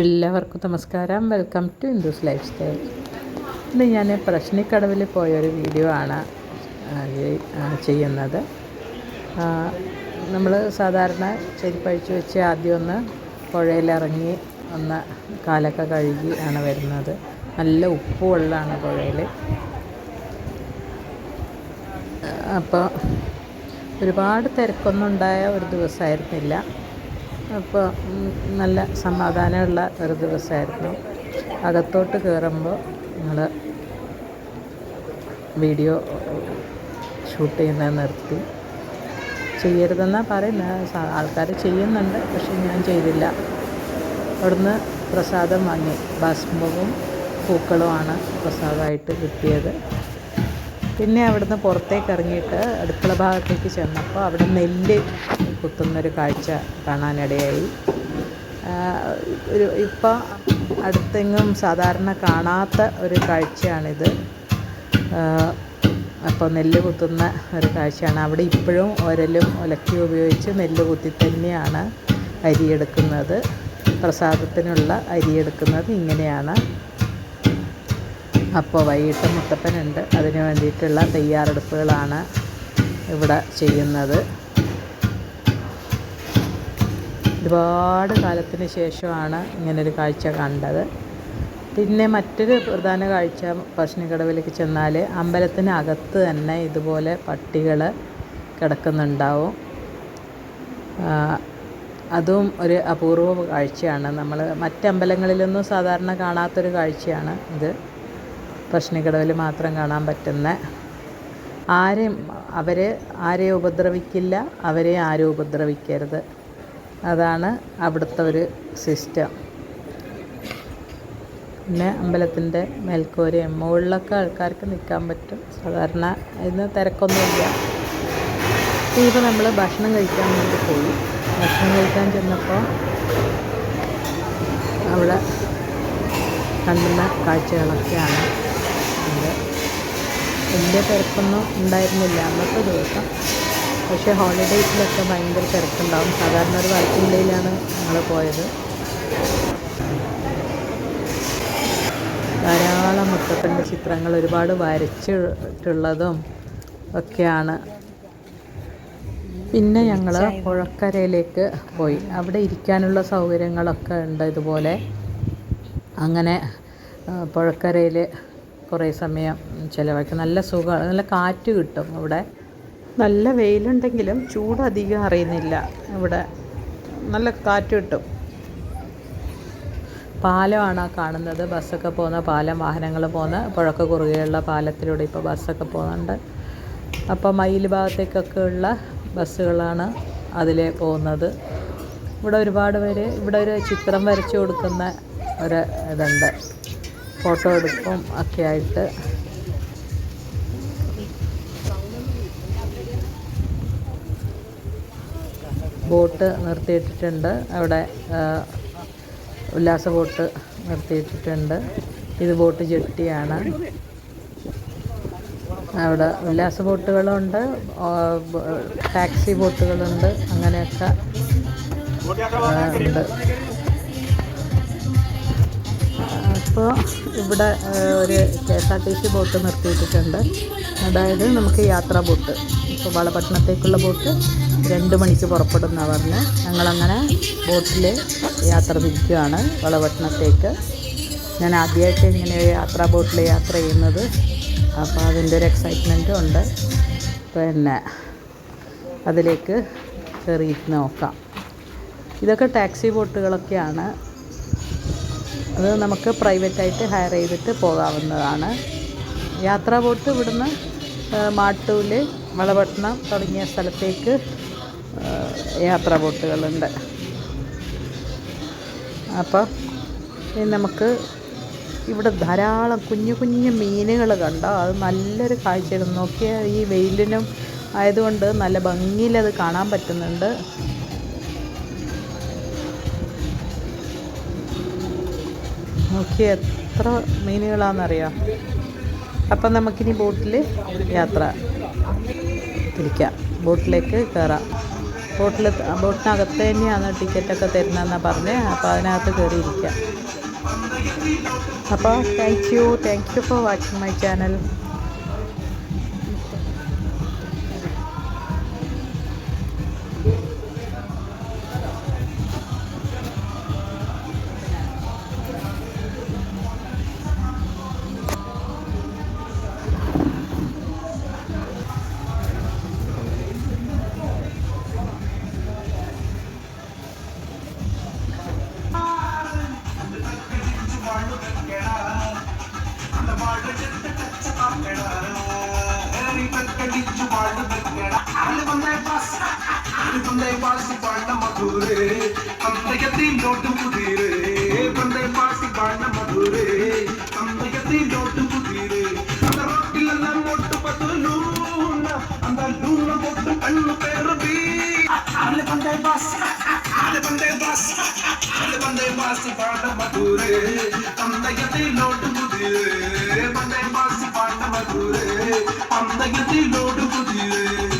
എല്ലാവർക്കും നമസ്കാരം. Welcome to Hindus lifestyle ഇന്ന് ഞാൻ പ്രശ്നിക്കടവിൽ പോയൊരു വീഡിയോ ആണ് ചെയ്യുന്നത്. നമ്മൾ സാധാരണ ചെരിപ്പഴിച്ച് വെച്ച് ആദ്യം ഒന്ന് പുഴയിലിറങ്ങി ഒന്ന് കാലൊക്കെ കഴുകി ആണ് വരുന്നത്. നല്ല ഉപ്പ് വെള്ളമാണ് പുഴയിൽ അപ്പോൾ ഒരുപാട് തിരക്കൊന്നും ഉണ്ടായ ഒരു ദിവസമായിരുന്നില്ല. അപ്പോൾ നല്ല സമാധാനമുള്ള ഒരു ദിവസമായിരുന്നു. അകത്തോട്ട് കയറുമ്പോൾ ഞങ്ങൾ വീഡിയോ ഷൂട്ട് ചെയ്യുന്നത് നിർത്തി. ചെയ്യരുതെന്നാണ് പറയുന്നത്. ആൾക്കാർ ചെയ്യുന്നുണ്ട് പക്ഷെ ഞാൻ ചെയ്തില്ല. അവിടുന്ന് പ്രസാദം വാങ്ങി. ഭസ്മവും പൂക്കളുമാണ് പ്രസാദമായിട്ട് കിട്ടിയത്. പിന്നെ അവിടുന്ന് പുറത്തേക്ക് ഇറങ്ങിയിട്ട് അടുക്കള ഭാഗത്തേക്ക് ചെന്നപ്പോൾ അവിടെ നെല്ല് കുത്തുന്നൊരു കാഴ്ച കാണാനിടയായി. ഒരു ഇപ്പോൾ അടുത്തെങ്ങും സാധാരണ കാണാത്ത ഒരു കാഴ്ചയാണിത്. അപ്പോൾ നെല്ല് കുത്തുന്ന ഒരു കാഴ്ചയാണ്. അവിടെ ഇപ്പോഴും ഒരലും ഒലക്കി ഉപയോഗിച്ച് നെല്ല് കുത്തി തന്നെയാണ് അരിയെടുക്കുന്നത്. പ്രസാദത്തിനുള്ള അരിയെടുക്കുന്നത് ഇങ്ങനെയാണ്. അപ്പോൾ വൈകിട്ട് മുത്തപ്പനുണ്ട്. അതിന് വേണ്ടിയിട്ടുള്ള തയ്യാറെടുപ്പുകളാണ് ഇവിടെ ചെയ്യുന്നത്. ഒരുപാട് കാലത്തിന് ശേഷമാണ് ഇങ്ങനൊരു കാഴ്ച കണ്ടത്. പിന്നെ മറ്റൊരു പ്രധാന കാഴ്ച പശ്ചിമക്കടവിലേക്ക് ചെന്നാൽ അമ്പലത്തിനകത്ത് തന്നെ ഇതുപോലെ പട്ടികൾ കിടക്കുന്നുണ്ടാവും. അതും ഒരു അപൂർവ കാഴ്ചയാണ്. നമ്മൾ മറ്റമ്പലങ്ങളിലൊന്നും സാധാരണ കാണാത്തൊരു കാഴ്ചയാണ് ഇത്. പശ്ചിമക്കടവിൽ മാത്രം കാണാൻ പറ്റുന്ന ആരെയും അവരെ ആരെയും ഉപദ്രവിക്കില്ല അവരെ ആരും ഉപദ്രവിക്കരുത്. അതാണ് അവിടുത്തെ ഒരു സിസ്റ്റം. പിന്നെ അമ്പലത്തിന്റെ മേൽക്കൂരയും മുകളിലൊക്കെ ആൾക്കാർക്ക് നിൽക്കാൻ പറ്റും. സാധാരണ ഇന്ന് തിരക്കൊന്നുമില്ല. ഇപ്പോൾ നമ്മൾ ഭക്ഷണം കഴിക്കാൻ വേണ്ടി പോയി. ഭക്ഷണം കഴിക്കാൻ ചെന്നപ്പോൾ അവിടെ കണ്ടുന്ന കാഴ്ചകളൊക്കെയാണ്. ഇത് വലിയ തിരക്കൊന്നും ഉണ്ടായിരുന്നില്ല അന്നത്തെ ദിവസം. പക്ഷേ ഹോളിഡേയ്സിലൊക്കെ ഭയങ്കര തിരക്കുണ്ടാവും. സാധാരണ ഒരു വർക്കിംഗ് ഡേയിലാണ് ഞങ്ങൾ പോയത്. ധാരാളം മുത്തപ്പന്റെ ചിത്രങ്ങൾ ഒരുപാട് വരച്ചിട്ടുള്ളതും ഒക്കെയാണ്. പിന്നെ ഞങ്ങൾ പുഴക്കരയിലേക്ക് പോയി. അവിടെ ഇരിക്കാനുള്ള സൗകര്യങ്ങളൊക്കെ ഉണ്ട് ഇതുപോലെ. അങ്ങനെ പുഴക്കരയിൽ കുറേ സമയം ചിലവാക്കി നല്ല സുഖമാണ്. നല്ല കാറ്റ് കിട്ടും ഇവിടെ. നല്ല വെയിലുണ്ടെങ്കിലും ചൂട് അധികം അറിയുന്നില്ല. ഇവിടെ നല്ല കാറ്റ് കിട്ടും. പാലമാണ് കാണുന്നത്. ബസ്സൊക്കെ പോകുന്ന പാലം വാഹനങ്ങൾ പോകുന്ന പുഴക്ക് കുറുകെയുള്ള പാലത്തിലൂടെ ഇപ്പോൾ ബസ്സൊക്കെ പോകുന്നുണ്ട്. അപ്പോൾ മയിൽ ഭാഗത്തേക്കൊക്കെ ഉള്ള ബസ്സുകളാണ് അതിലെ പോകുന്നത്. ഇവിടെ ഒരുപാട് പേര് ഇവിടെ ഒരു ചിത്രം വരച്ചു കൊടുക്കുന്ന ഒരു ഇതുണ്ട്. ഫോട്ടോ എടുക്കും ഒക്കെ ആയിട്ട്. ബോട്ട് നിർത്തിയിട്ടിട്ടുണ്ട്. അവിടെ ഉല്ലാസ ബോട്ട് നിർത്തിയിട്ടിട്ടുണ്ട്. ഇത് ബോട്ട് ജെട്ടിയാണ്. അവിടെ ഉല്ലാസ ബോട്ടുകളുണ്ട് ടാക്സി ബോട്ടുകളുണ്ട് അങ്ങനെയൊക്കെ ഉണ്ട്. അപ്പോൾ ഇവിടെ ഒരു K S R T C boat നിർത്തിയിട്ടിട്ടുണ്ട്. അതായത് നമുക്ക് യാത്രാ ബോട്ട്. ഇപ്പോൾ വളപട്ടണത്തേക്കുള്ള ബോട്ട് രണ്ട് മണിക്ക് പുറപ്പെടുന്ന പറഞ്ഞ്. ഞങ്ങളങ്ങനെ ബോട്ടിൽ യാത്ര തിരിക്കുകയാണ് വളപട്ടണത്തേക്ക് ഞാൻ ആദ്യമായിട്ട് ഇങ്ങനെ യാത്ര ബോട്ടിൽ യാത്ര ചെയ്യുന്നത്. അപ്പോൾ അതിന്റെ ഒരു എക്സൈറ്റ്മെന്റും ഉണ്ട്. പിന്നെ അതിലേക്ക് കയറി നോക്കാം. ഇതൊക്കെ ടാക്സി ബോട്ടുകളൊക്കെയാണ്. അത് നമുക്ക് പ്രൈവറ്റായിട്ട് ഹയർ ചെയ്തിട്ട് പോകാവുന്നതാണ്. യാത്രാ ബോട്ട് ഇവിടുന്ന് മാട്ടൂൽ വളപട്ടണം തുടങ്ങിയ സ്ഥലത്തേക്ക് യാത്രാ ബോട്ടുകളുണ്ട്. അപ്പോൾ ഇനി നമുക്ക് ഇവിടെ ധാരാളം കുഞ്ഞു കുഞ്ഞു മീനുകൾ കണ്ടോ? അത് നല്ലൊരു കാഴ്ചയാണ്. നോക്കിയാൽ ഈ വെയിലിനും ആയതുകൊണ്ട് നല്ല ഭംഗിയിലത് കാണാൻ പറ്റുന്നുണ്ട്. നോക്കി എത്ര മീനുകളാണെന്നറിയാം? അപ്പം നമുക്കിനി ബോട്ടിൽ യാത്ര തിരിക്കാം. ബോട്ടിലേക്ക് കയറാം. ബോട്ടിൽ ബോട്ടിനകത്ത് തന്നെയാണ് ടിക്കറ്റൊക്കെ തരുന്നതെന്നാണ് പറഞ്ഞത് അപ്പോൾ അതിനകത്ത് കയറിയിരിക്കാം. അപ്പോൾ thank you thank you for watching my channel Madurai பந்தயத்தில் நோட்டு புதிரே பந்தய பாசி பாட மதுரே பந்தயத்தில் நோட்டு புதிரே அந்த ரோட்டில் எல்லாம் நோட்டு பத்து லூன அந்த லூன போட்டு கண்ணு பேரு பீ அதுல பந்தய பாசி அதுல பந்தய பாசி அதுல பந்தய பாசி பாட மதுரே பந்தயத்தில் நோட்டு புதிரே பந்தய பாசி మధురే అందగిసి లోటు కుదిరే